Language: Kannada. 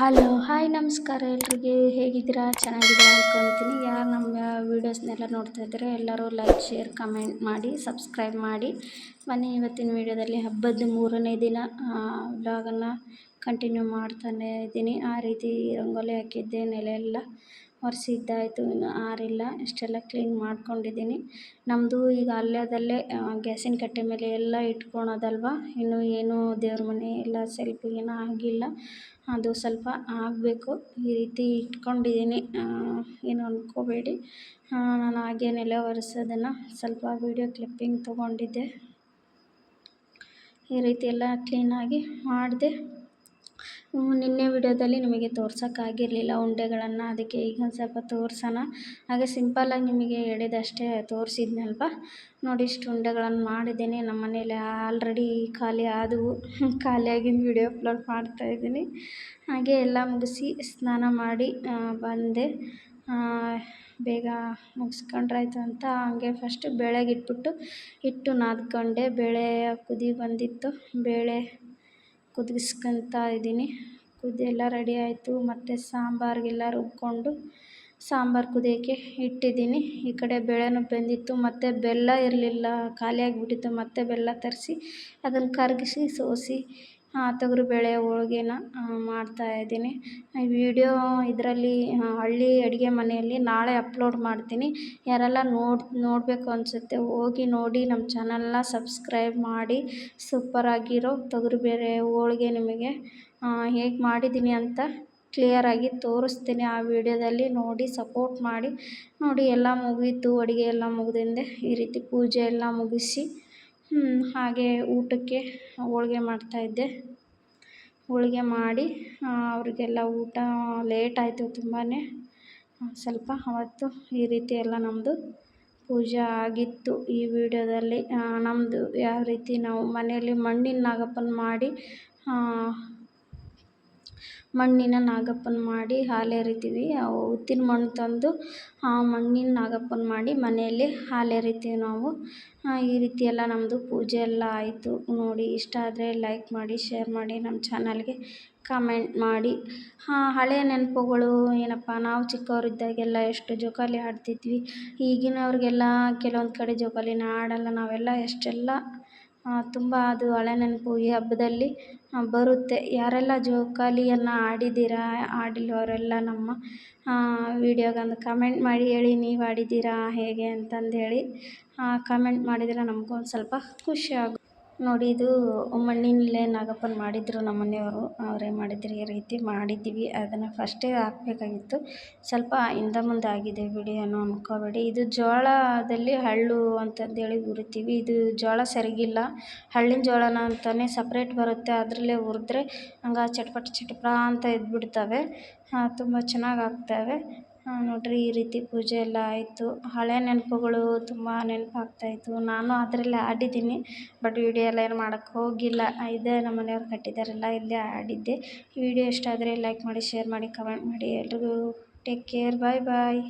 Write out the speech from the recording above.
ಹಲೋ, ಹಾಯ್, ನಮಸ್ಕಾರ ಎಲ್ರಿಗೆ. ಹೇಗಿದ್ದೀರಾ? ಚೆನ್ನಾಗಿದ್ದೀರಾ ಅಂದ್ಕೊಳ್ತೀನಿ ಯಾರು ನಮ್ಮ ವೀಡಿಯೋಸ್ನೆಲ್ಲ ನೋಡ್ತಾ ಇದ್ದಾರೆ, ಎಲ್ಲರೂ ಲೈಕ್ ಶೇರ್ ಕಮೆಂಟ್ ಮಾಡಿ ಸಬ್ಸ್ಕ್ರೈಬ್ ಮಾಡಿ. ಬನ್ನಿ, ಇವತ್ತಿನ ವೀಡಿಯೋದಲ್ಲಿ ಹಬ್ಬದ ಮೂರನೇ ದಿನ ವ್ಲಾಗನ್ನು ಕಂಟಿನ್ಯೂ ಮಾಡ್ತಾನೆ ಇದ್ದೀನಿ. ಆ ರೀತಿ ರಂಗೋಲಿ ಹಾಕಿದ್ದೆ, ನೆಲೆಯೆಲ್ಲ ಒರೆಸಿದ್ದಾಯಿತು, ಇನ್ನೂ ಆರಿಲ್ಲ. ಇಷ್ಟೆಲ್ಲ ಕ್ಲೀನ್ ಮಾಡ್ಕೊಂಡಿದ್ದೀನಿ. ನಮ್ಮದು ಈಗ ಅಲ್ಲದಲ್ಲೇ ಗ್ಯಾಸಿನ ಕಟ್ಟೆ ಮೇಲೆ ಎಲ್ಲ ಇಟ್ಕೊಳೋದಲ್ವ? ಇನ್ನೂ ಏನು ದೇವ್ರ ಮನೆ ಎಲ್ಲ ಸೆಲ್ಫ್ ಏನೂ ಆಗಿಲ್ಲ. ಅದು ಸ್ವಲ್ಪ ಆಗಬೇಕು. ಈ ರೀತಿ ಇಟ್ಕೊಂಡಿದ್ದೀನಿ. ಏನು ಅಂದ್ಕೋಬೇಡಿ ನಾನು ಹಾಗೆ ನೆಲೆ ಒರೆಸೋದನ್ನು ಸ್ವಲ್ಪ ವೀಡಿಯೋ ಕ್ಲಿಪ್ಪಿಂಗ್ ತೊಗೊಂಡಿದ್ದೆ. ಈ ರೀತಿ ಎಲ್ಲ ಕ್ಲೀನಾಗಿ ಮಾಡಿದೆ. ನಿನ್ನೆ ವಿಡಿಯೋದಲ್ಲಿ ನಿಮಗೆ ತೋರ್ಸೋಕ್ಕಾಗಿರಲಿಲ್ಲ ಉಂಡೆಗಳನ್ನು, ಅದಕ್ಕೆ ಈಗ ಸ್ವಲ್ಪ ತೋರ್ಸೋಣ. ಹಾಗೆ ಸಿಂಪಲ್ಲಾಗಿ ನಿಮಗೆ ಹೇಳಿದಷ್ಟೇ ತೋರಿಸಿದ್ನಲ್ವ? ನೋಡಿ, ಇಷ್ಟು ಉಂಡೆಗಳನ್ನು ಮಾಡಿದ್ದೀನಿ. ನಮ್ಮ ಮನೇಲಿ ಆಲ್ರೆಡಿ ಖಾಲಿ ಆದವು ಖಾಲಿಯಾಗಿ ವಿಡಿಯೋ ಅಪ್ಲೋಡ್ ಮಾಡ್ತಾ ಇದ್ದೀನಿ. ಹಾಗೆ ಎಲ್ಲ ಮುಗಿಸಿ ಸ್ನಾನ ಮಾಡಿ ಬಂದೆ. ಬೇಗ ಮುಗಿಸ್ಕೊಂಡ್ರಾಯ್ತು ಅಂತ ಹಂಗೆ ಫಸ್ಟ್ ಬೇಳೆಗಿಟ್ಬಿಟ್ಟು ಹಿಟ್ಟು ನಾದ್ಕೊಂಡೆ. ಬೇಳೆ ಕುದಿ ಬಂದಿತ್ತು. ಬೇಳೆ ಕುದಿಸ್ಕೊತಾ ಇದ್ದೀನಿ. ಎಲ್ಲ ರೆಡಿ ಆಯಿತು. ಮತ್ತು ಸಾಂಬಾರಿಗೆಲ್ಲ ರುಬ್ಬಿಕೊಂಡು ಸಾಂಬಾರು ಕುದಿಯೋಕ್ಕೆ ಇಟ್ಟಿದ್ದೀನಿ. ಈ ಕಡೆ ಬೇಳೆನೂ ಬೆಂದಿತ್ತು. ಮತ್ತು ಬೆಲ್ಲ ಇರಲಿಲ್ಲ. ಖಾಲಿಯಾಗಿಬಿಟ್ಟಿತ್ತು ಮತ್ತು ಬೆಲ್ಲ ತರಿಸಿ ಅದನ್ನು ಕರಗಿಸಿ ಸೋಸಿ ತೊಗರಿಬೇಳೆ ಹೋಳ್ಗೆನ ಮಾಡ್ತಾಯಿದ್ದೀನಿ ವೀಡಿಯೋ ಇದರಲ್ಲಿ ಹಳ್ಳಿ ಅಡುಗೆ ಮನೆಯಲ್ಲಿ ನಾಳೆ ಅಪ್ಲೋಡ್ ಮಾಡ್ತೀನಿ. ಯಾರೆಲ್ಲ ನೋಡಿ, ನೋಡಬೇಕು ಅನಿಸುತ್ತೆ, ಹೋಗಿ ನೋಡಿ, ನಮ್ಮ ಚಾನಲ್ನ ಸಬ್ಸ್ಕ್ರೈಬ್ ಮಾಡಿ. ಸೂಪರಾಗಿರೋ ತೊಗರಿಬೇಳೆ ಹೋಳ್ಗೆ ನಿಮಗೆ ಹೇಗೆ ಮಾಡಿದ್ದೀನಿ ಅಂತ ಕ್ಲಿಯರಾಗಿ ತೋರಿಸ್ತೀನಿ. ಆ ವಿಡಿಯೋದಲ್ಲಿ ನೋಡಿ ಸಪೋರ್ಟ್ ಮಾಡಿ. ನೋಡಿ, ಎಲ್ಲ ಮುಗೀತು, ಅಡುಗೆ ಎಲ್ಲ ಮುಗಿದಿಂದೆ ಈ ರೀತಿ ಪೂಜೆ ಎಲ್ಲ ಮುಗಿಸಿ. ಹಾಗೆ ಊಟಕ್ಕೆ ಹೋಳ್ಗೆ ಮಾಡ್ತಾಯಿದ್ದೆ ಹೋಳಿಗೆ ಮಾಡಿ ಅವರಿಗೆಲ್ಲ ಊಟ ಲೇಟ್ ಆಯಿತು ತುಂಬಾ ಸ್ವಲ್ಪ ಅವತ್ತು ಈ ರೀತಿ ಎಲ್ಲ ನಮ್ಮದು ಪೂಜೆ ಆಗಿತ್ತು ಈ ವಿಡಿಯೋದಲ್ಲಿ. ನಮ್ಮದು ಯಾವ ರೀತಿ ನಾವು ಮನೆಯಲ್ಲಿ ಮಣ್ಣಿನ ನಾಗಪ್ಪನ ಮಾಡಿ ಮಣ್ಣಿನ ನಾಗಪ್ಪನ ಮಾಡಿ ಹಾಲೆರಿತೀವಿ ಅವು ಉತ್ತಿನ ಮಣ್ಣು ತಂದು ಆ ಮಣ್ಣಿನ ನಾಗಪ್ಪನ ಮಾಡಿ ಮನೆಯಲ್ಲಿ ಹಾಲೆರಿತೀವಿ ನಾವು. ಈ ರೀತಿ ಎಲ್ಲ ನಮ್ಮದು ಪೂಜೆ ಎಲ್ಲ ಆಯಿತು. ನೋಡಿ, ಇಷ್ಟ ಆದರೆ ಲೈಕ್ ಮಾಡಿ ಶೇರ್ ಮಾಡಿ ನಮ್ಮ ಚಾನಲ್ಗೆ ಕಮೆಂಟ್ ಮಾಡಿ. ಹಾಂ ಹಳೆಯ ನೆನಪುಗಳು ಏನಪ್ಪ, ನಾವು ಚಿಕ್ಕವರಿದ್ದಾಗೆಲ್ಲ ಎಷ್ಟು ಜೋಕಾಲಿ ಆಡ್ತಿದ್ವಿ. ಈಗಿನವ್ರಿಗೆಲ್ಲ ಕೆಲವೊಂದು ಕಡೆ ಜೋಕಾಲಿನ ಆಡಲ್ಲ, ನಾವೆಲ್ಲ ಎಷ್ಟೆಲ್ಲ ತುಂಬ ಅದು ಹಳೆ ನೆನಪು ಈ ಹಬ್ಬದಲ್ಲಿ ಬರುತ್ತೆ. ಯಾರೆಲ್ಲ ಜೋಕಾಲಿಯನ್ನು ಆಡಿದ್ದೀರಾ ಆಡಿಲ್ಲವರೆಲ್ಲ ನಮ್ಮ ವೀಡಿಯೋಗೊಂದು ಕಮೆಂಟ್ ಮಾಡಿ ಹೇಳಿ, ನೀವು ಆಡಿದ್ದೀರಾ, ಹೇಗೆ ಅಂತಂದೇಳಿ ಕಮೆಂಟ್ ಮಾಡಿದರೆ ನಮಗೂ ಒಂದು ಸ್ವಲ್ಪ ಖುಷಿ ಆಗುತ್ತೆ. ನೋಡಿ, ಇದು ಮಣ್ಣಿನಲ್ಲೇ ನಾಗಪ್ಪನ ಮಾಡಿದ್ರು ನಮ್ಮ ಮನೆಯವರು. ಅವರೇ ಮಾಡಿದ್ರು? ಈ ರೀತಿ ಮಾಡಿದ್ದೀವಿ. ಅದನ್ನು ಫಸ್ಟೇ ಹಾಕಬೇಕಾಗಿತ್ತು. ಸ್ವಲ್ಪ ಹಿಂದೆ ಮುಂದೆ ಆಗಿದೆ ಬಿಡಿ ಏನೋ ಅಂದ್ಕೋಬೇಡಿ ಇದು ಜೋಳದಲ್ಲಿ ಹಳ್ಳು ಅಂತಂದೇಳಿ ಹುರಿತೀವಿ ಇದು ಜೋಳ ಸರಿಗಿಲ್ಲ. ಹಳ್ಳಿನ ಜೋಳನ ಅಂತಲೇ ಸಪ್ರೇಟ್ ಬರುತ್ತೆ. ಅದರಲ್ಲೇ ಹುರಿದ್ರೆ ಹಂಗೆ ಚಟ್ಪಟ್ ಚಟ್ಪಟ ಅಂತ ಎದ್ದುಬಿಡ್ತವೆ ತುಂಬ ಚೆನ್ನಾಗಿ ಆಗ್ತವೆ. ನೋಡಿರಿ, ಈ ರೀತಿ ಪೂಜೆ ಎಲ್ಲ ಆಯಿತು. ಹಳೆ ನೆನಪುಗಳು ತುಂಬ ನೆನಪಾಗ್ತಾಯಿತ್ತು. ನಾನು ಅದರಲ್ಲೇ ಆಡಿದ್ದೀನಿ, ಬಟ್ ವೀಡಿಯೋ ಎಲ್ಲ ಏನು ಮಾಡೋಕ್ಕೆ ಹೋಗಿಲ್ಲ. ಇದೇ, ನಮ್ಮ ಮನೆಯವ್ರು ಕಟ್ಟಿದ್ದಾರಲ್ಲ, ಇಲ್ಲೇ ಆಡಿದ್ದೆ. ವೀಡಿಯೋ ವಿಡಿಯೋ ಇಷ್ಟ ಆದರೆ ಲೈಕ್ ಮಾಡಿ ಶೇರ್ ಮಾಡಿ ಕಮೆಂಟ್ ಮಾಡಿ. ಎಲ್ರಿಗೂ ಟೇಕ್ ಕೇರ್ ಬಾಯ್ ಬಾಯ್